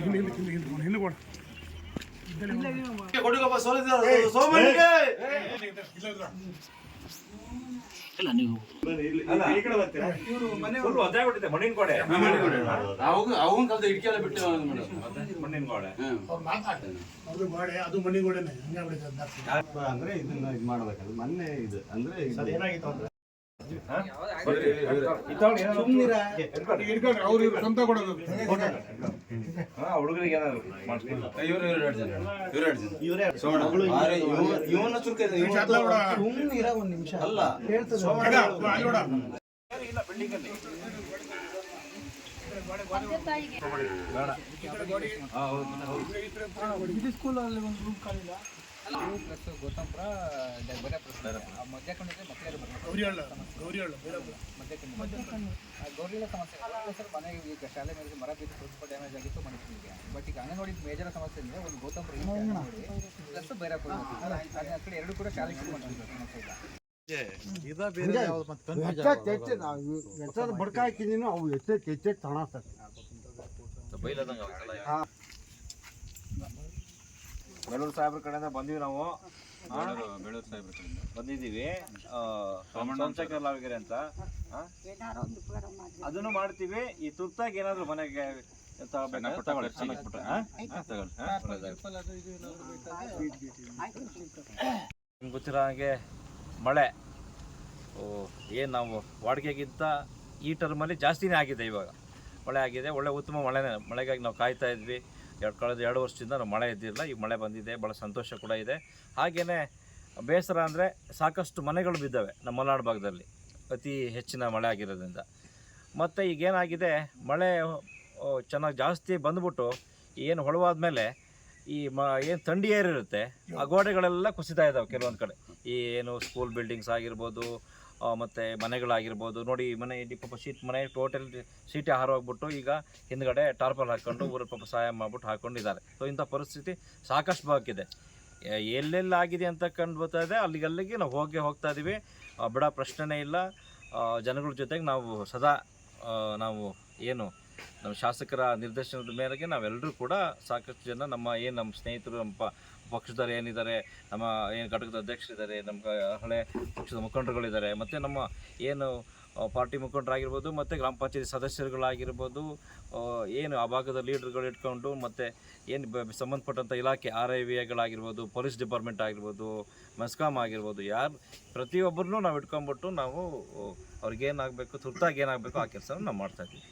ಇಲ್ಲ ಮಣ್ಣಿನ ಗೋಡೆ ಕಾಲದ ಬಿಟ್ಟು ಮಣ್ಣಿನ ಗೋಡೆ ಅದು ಅದು ಮಣ್ಣಿನ ಅಂದ್ರೆ ಇದನ್ನ ಇದು ಮಾಡ್ಬೇಕಲ್ಲ ಮೊನ್ನೆ ಇದು ಅಂದ್ರೆ ಏನಾಗಿತ್ತು ಅಂದ್ರೆ ಹುಡುಗರಿಗೆ ಏನಾದ್ರು ಇದೆ ಇವ ಅಲ್ಲ ಒಂದ್ ನಿಮಿಷ ಅಲ್ಲ ಅಗ, ಅಲ್ಲಿ ನೋಡ ಗೋತಂಪುರ ಮಧ್ಯ ಮತ್ತೆ ಗೌರಿ ಹಳ್ಳ ಗೌರಿ ಹಳ್ಳ ಗೌರಿಗಳ ಸಮಸ್ಯೆ. ಇಲ್ಲ. ಸರ್ ಮನೆ ಈಗ ಶಾಲೆ ಮೇಲೆ ಮರ ಬಿದ್ದು ಸ್ವಲ್ಪ ಡ್ಯಾಮೇಜ್ ಆಗಿತ್ತು ಮನುಷ್ಯನಿಗೆ ಬಟ್ ಈಗ ಅಂಗನವಾಡಿ ಮೇಜರ್ ಸಮಸ್ಯೆ ಅಂದ್ರೆ ಒಂದು ಪ್ಲಸ್ ಬೇರೆ ಆ ಕಡೆ ಎರಡು ಕೂಡ ಬಡ್ಕ ಹಾಕಿದೀನಿ ಅವು ಬೇಲೂರು ಸಾಹೇಬ್ರ ಕಡೆಯಿಂದ ಬಂದೀವಿ ನಾವು. ಬಂದಿದ್ದೀವಿ. ಆ, ಸೋಮಶೇಖರ್ ಲಾವಗಿರಿ ಅಂತ. ಆ? ಅದನ್ನು ಮಾಡ್ತೀವಿ. ಈ ತುರ್ತಾಗಿ ಏನಾದ್ರು ಮನೆಗೆ ತಗೊಳ್ಬೇಕು, ತಗೊಳ್ಳಿ, ಸಣ್ಣಪುಟ್ಟ, ಆ? ಆ, ತಗೊಳ್ಳಿ, ಆ, ಒಳ್ಳೆದಾಗ್ಲಿ. ನಿಮ್ಗೆ ಗೊತ್ತಿರೋ ಹಾಗೆ ಮಳೆ. ಓ ಏನು ನಾವು ವಾಡಿಕೆಗಿಂತ ಈ ಟರ್ಮಲ್ಲಿ ಜಾಸ್ತಿನೇ ಆಗಿದೆ ಇವಾಗ. ಮಳೆ ಆಗಿದೆ. ಒಳ್ಳೆ ಉತ್ತಮ ಮಳೆನೇ. ಮಳೆಗಾಗಿ ನಾವು ಕಾಯ್ತಾ ಇದ್ವಿ. ಎರಡು ಕಳೆದ ಎರಡು ವರ್ಷದಿಂದ ನಾವು ಮಳೆ ಇದ್ದಿರಲಿಲ್ಲ ಈಗ ಮಳೆ ಬಂದಿದೆ, ಭಾಳ ಸಂತೋಷ ಕೂಡ ಇದೆ. ಹಾಗೆಯೇ ಬೇಸರ ಅಂದರೆ ಸಾಕಷ್ಟು ಮನೆಗಳು ಬಿದ್ದವೆ ನಮ್ಮ ಮಲೆನಾಡು ಭಾಗದಲ್ಲಿ, ಅತಿ ಹೆಚ್ಚಿನ ಮಳೆ ಆಗಿರೋದ್ರಿಂದ. ಮತ್ತು ಈಗೇನಾಗಿದೆ, ಮಳೆ ಚೆನ್ನಾಗಿ ಜಾಸ್ತಿ ಬಂದ್ಬಿಟ್ಟು ಏನು ಹೊಳವಾದ್ಮೇಲೆ ಈ ಮ, ಏನು ಥಂಡಿ ಏರಿರುತ್ತೆ, ಆ ಗೋಡೆಗಳೆಲ್ಲ ಕುಸಿತಾ ಇದ್ದಾವೆ ಕೆಲವೊಂದು ಕಡೆ. ಈ ಏನು ಸ್ಕೂಲ್ ಬಿಲ್ಡಿಂಗ್ಸ್ ಆಗಿರ್ಬೋದು ಮತ್ತೆ ಮನೆಗಳಾಗಿರ್ಬೋದು. ನೋಡಿ, ಮನೆ, ಇಲ್ಲಿ ಪಾಪ ಶೀಟ್, ಮನೆ ಟೋಟಲ್ ಸೀಟೆ ಹಾರೋಗ್ಬಿಟ್ಟು ಈಗ ಹಿಂದ್ಗಡೆ ಟಾರ್ಪಲ್ ಹಾಕ್ಕೊಂಡು ಊರ ಪಾಪ ಸಹಾಯ ಮಾಡ್ಬಿಟ್ಟು ಹಾಕೊಂಡಿದ್ದಾರೆ. ಸೊ ಇಂಥ ಪರಿಸ್ಥಿತಿ ಸಾಕಷ್ಟು ಬಾಕಿದೆ ಎ- ಎಲ್ಲೆಲ್ಲಿ ಆಗಿದೆ ಅಂತ ಕಂಡು ಬರ್ತಾ ಇದೆ, ಅಲ್ಲಿಗಲ್ಲಿಗೆ ನಾವು ಹೋಗಿ ಹೋಗ್ತಾ ಇದ್ದೀವಿ ಬಿಡ ಪ್ರಶ್ನೆನೇ ಇಲ್ಲ. ಜನಗಳ ಜೊತೆಗೆ ನಾವು ಸದಾ ನಾವು ಏನು, ನಮ್ಮ ಶಾಸಕರ ನಿರ್ದೇಶನದ ಮೇರೆಗೆ ನಾವೆಲ್ಲರೂ ಕೂಡ ಸಾಕಷ್ಟು ಜನ ನಮ್ಮ, ಏನು ನಮ್ಮ ಸ್ನೇಹಿತರು, ನಮ್ಮ ಪಕ್ಷದವ್ರು ಏನಿದ್ದಾರೆ ನಮ್ಮ ಏನು ಘಟಕದ ಅಧ್ಯಕ್ಷರಿದ್ದಾರೆ ನಮ್ಮ ಹಳೆ ಪಕ್ಷದ ಮುಖಂಡರುಗಳಿದ್ದಾರೆ ಮತ್ತು ನಮ್ಮ ಏನು ಪಾರ್ಟಿ ಮುಖಂಡರಾಗಿರ್ಬೋದು ಮತ್ತು ಗ್ರಾಮ ಪಂಚಾಯತಿ ಸದಸ್ಯರುಗಳಾಗಿರ್ಬೋದು ಏನು ಆ ಭಾಗದ ಲೀಡರ್ಗಳು ಇಟ್ಕೊಂಡು ಮತ್ತು ಏನು ಸಂಬಂಧಪಟ್ಟಂಥ ಇಲಾಖೆ ಆರ್ ಐ ವಿ ಎಗಳಾಗಿರ್ಬೋದು ಪೊಲೀಸ್ ಡಿಪಾರ್ಟ್ಮೆಂಟ್ ಆಗಿರ್ಬೋದು ಮೆಸ್ಕಾಮ್ ಆಗಿರ್ಬೋದು ಯಾರು ಪ್ರತಿಯೊಬ್ಬರನ್ನೂ ನಾವು ಇಟ್ಕೊಂಬಿಟ್ಟು ನಾವು ಅವ್ರಿಗೇನಾಗಬೇಕು ತುರ್ತಾಗಿ ಏನಾಗಬೇಕು ಆ ಕೆಲಸ ನಾವು ಮಾಡ್ತಾಯಿದ್ವಿ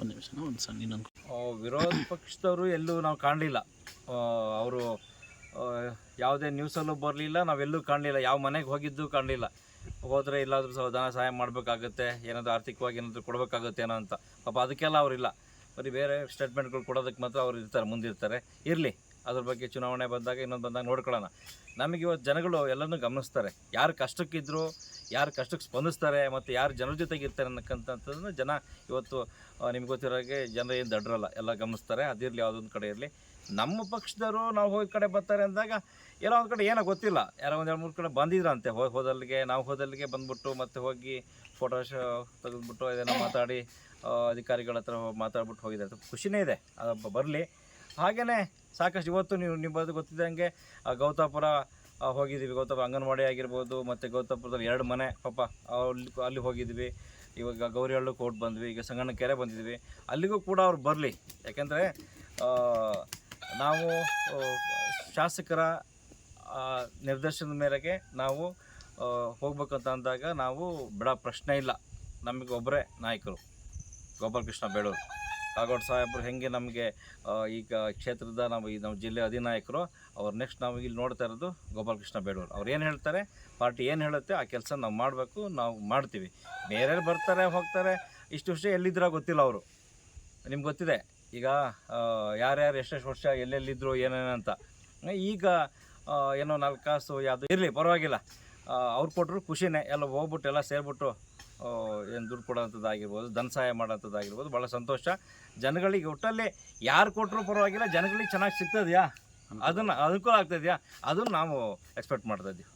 ಒಂದು ನಿಮಿಷ ಒಂದು ಸಣ್ಣ ವಿರೋಧ ಪಕ್ಷದವರು ಎಲ್ಲೂ ನಾವು ಕಾಣಲಿಲ್ಲ. ಅವರು ಯಾವುದೇ ನ್ಯೂಸಲ್ಲೂ ಬರಲಿಲ್ಲ, ನಾವೆಲ್ಲೂ ಕಾಣಲಿಲ್ಲ. ಯಾವ ಮನೆಗೆ ಹೋಗಿದ್ದು ಕಾಣಲಿಲ್ಲ. ಹೋದರೆ ಎಲ್ಲಾದರೂ ಸಹ ಧನ ಸಹಾಯ ಮಾಡಬೇಕಾಗುತ್ತೆ, ಏನಾದರೂ ಆರ್ಥಿಕವಾಗಿ ಏನಾದರೂ ಕೊಡಬೇಕಾಗುತ್ತೆ ಏನೋ ಅಂತ. ಪಾಪ ಅದಕ್ಕೆಲ್ಲ ಅವರಿಲ್ಲ ಬರೀ ಬೇರೆ ಸ್ಟೇಟ್ಮೆಂಟ್ಗಳು ಕೊಡೋದಕ್ಕೆ ಮಾತ್ರ ಅವ್ರು ಇರ್ತಾರೆ, ಮುಂದಿರ್ತಾರೆ. ಇರಲಿ, ಅದ್ರ ಬಗ್ಗೆ ಚುನಾವಣೆ ಬಂದಾಗ ಇನ್ನೊಂದು ಬಂದಾಗ ನೋಡ್ಕೊಳ್ಳೋಣ. ನಮಗೆ ಇವತ್ತು ಜನಗಳು ಎಲ್ಲನೂ ಗಮನಿಸ್ತಾರೆ. ಯಾರು ಕಷ್ಟಕ್ಕಿದ್ರು ಯಾರು ಕಷ್ಟಕ್ಕೆ ಸ್ಪಂದಿಸ್ತಾರೆ ಮತ್ತು ಯಾರು ಜನರ ಜೊತೆಗೆ ಇರ್ತಾರೆ ಅನ್ನಕ್ಕಂಥದ್ದನ್ನು ಜನ ಇವತ್ತು ನಿಮ್ಗೆ ಗೊತ್ತಿರೋ ಹಾಗೆ ಜನ ಏನು ದಡ್ರಲ್ಲ, ಎಲ್ಲ ಗಮನಿಸ್ತಾರೆ. ಅದಿರಲಿ ಯಾವುದೊಂದು ಕಡೆ ಇರಲಿ. ನಮ್ಮ ಪಕ್ಷದವರು ನಾವು ಹೋಗಿ ಕಡೆ ಬರ್ತಾರೆ ಅಂದಾಗ ಏನೋ ಒಂದು ಕಡೆ ಏನೋ ಗೊತ್ತಿಲ್ಲ. ಯಾರೋ ಒಂದು ಎರಡು ಮೂರು ಕಡೆ ಬಂದಿದ್ರಂತೆ. ಹೋಗಿ ಹೋದಲ್ಲಿಗೆ, ನಾವು ಹೋದಲ್ಲಿಗೆ ಬಂದ್ಬಿಟ್ಟು ಮತ್ತೆ ಹೋಗಿ ಫೋಟೋ ತೆಗೆದ್ಬಿಟ್ಟು ಇದನ್ನು ಮಾತಾಡಿ ಅಧಿಕಾರಿಗಳ ಹತ್ರ ಮಾತಾಡ್ಬಿಟ್ಟು ಹೋಗಿದ್ದಾರೆ. ಖುಷಿನೇ ಇದೆ. ಬರಲಿ. ಹಾಗೆಯೇ ಸಾಕಷ್ಟು ಇವತ್ತು ನೀವು ನಿಮ್ಮದು ಗೊತ್ತಿದ್ದಂಗೆ ಗೌತಾಪುರ ಹೋಗಿದ್ದೀವಿ. ಗೌತಮ ಅಂಗನವಾಡಿ ಆಗಿರ್ಬೋದು, ಮತ್ತು ಗೌತಮಪುರದಲ್ಲಿ ಎರಡು ಮನೆ, ಪಾಪ, ಅಲ್ಲಿ ಅಲ್ಲಿ ಹೋಗಿದ್ವಿ. ಇವಾಗ ಗೌರಿಹಳ್ಳು ಕೋರ್ಟ್ ಬಂದ್ವಿ. ಈಗ ಸಂಗಣ್ಣ ಕೆರೆ ಬಂದಿದ್ವಿ. ಅಲ್ಲಿಗೂ ಕೂಡ ಅವ್ರು ಬರಲಿ. ಯಾಕೆಂದರೆ ನಾವು ಶಾಸಕರ ನಿರ್ದೇಶನದ ಮೇರೆಗೆ ನಾವು ಹೋಗ್ಬೇಕಂತ ಅಂದಾಗ ನಾವು ಬಿಡೋ ಪ್ರಶ್ನೆ ಇಲ್ಲ. ನಮಗೆ ಒಬ್ಬರೇ ನಾಯಕರು. ಗೋಪಾಲಕೃಷ್ಣ ಬೇಳೂರು. ಕಾಗೋಡು ಸಾಹೇಬರು ಹೆಂಗೆ ನಮಗೆ ಈಗ ಕ್ಷೇತ್ರದ ನಾವು ಈ ನಮ್ಮ ಜಿಲ್ಲೆ ಅಧಿನಾಯಕರು, ಅವ್ರು ನೆಕ್ಸ್ಟ್ ನಾವು ಇಲ್ಲಿ ನೋಡ್ತಾ ಇರೋದು ಗೋಪಾಲಕೃಷ್ಣ ಬೇಡೂರು. ಅವ್ರು ಏನು ಹೇಳ್ತಾರೆ, ಪಾರ್ಟಿ ಏನು ಹೇಳುತ್ತೆ, ಆ ಕೆಲಸ ನಾವು ಮಾಡಬೇಕು, ನಾವು ಮಾಡ್ತೀವಿ. ಬೇರೆಯವ್ರು ಬರ್ತಾರೆ, ಹೋಗ್ತಾರೆ, ಇಷ್ಟು ವರ್ಷ ಎಲ್ಲಿದ್ದೀರೋ ಗೊತ್ತಿಲ್ಲ ಅವರು. ನಿಮ್ಗೆ ಗೊತ್ತಿದೆ, ಈಗ ಯಾರ್ಯಾರು ಎಷ್ಟೆಷ್ಟು ವರ್ಷ ಎಲ್ಲೆಲ್ಲಿದ್ದರು ಏನೇನಂತ ಈಗ ಏನೋ ನಾಲ್ಕು ಕಾಸು ಯಾವುದು ಇರಲಿ, ಪರವಾಗಿಲ್ಲ. ಅವ್ರು ಕೊಟ್ಟರು ಖುಷಿನೇ, ಎಲ್ಲ ಹೋಗ್ಬಿಟ್ಟು, ಎಲ್ಲ ಸೇರಿಬಿಟ್ಟು ಏನು ದುಡ್ಡು ಕೊಡೋಂಥದ್ದಾಗಿರ್ಬೋದು ಧನ ಸಹಾಯ ಮಾಡೋಂಥದ್ದಾಗಿರ್ಬೋದು ಭಾಳ ಸಂತೋಷ. ಜನಗಳಿಗೆ ಒಟ್ಟಲ್ಲಿ ಯಾರು ಕೊಟ್ಟರು ಪರವಾಗಿಲ್ಲ ಜನಗಳಿಗೆ ಚೆನ್ನಾಗಿ ಸಿಗ್ತದೆಯಾ? ಅದನ್ನು ಅನುಕೂಲ ಆಗ್ತದೆಯಾ? ಅದನ್ನು ನಾವು ಎಕ್ಸ್ಪೆಕ್ಟ್ ಮಾಡ್ತಾ ಇದ್ದೀವಿ.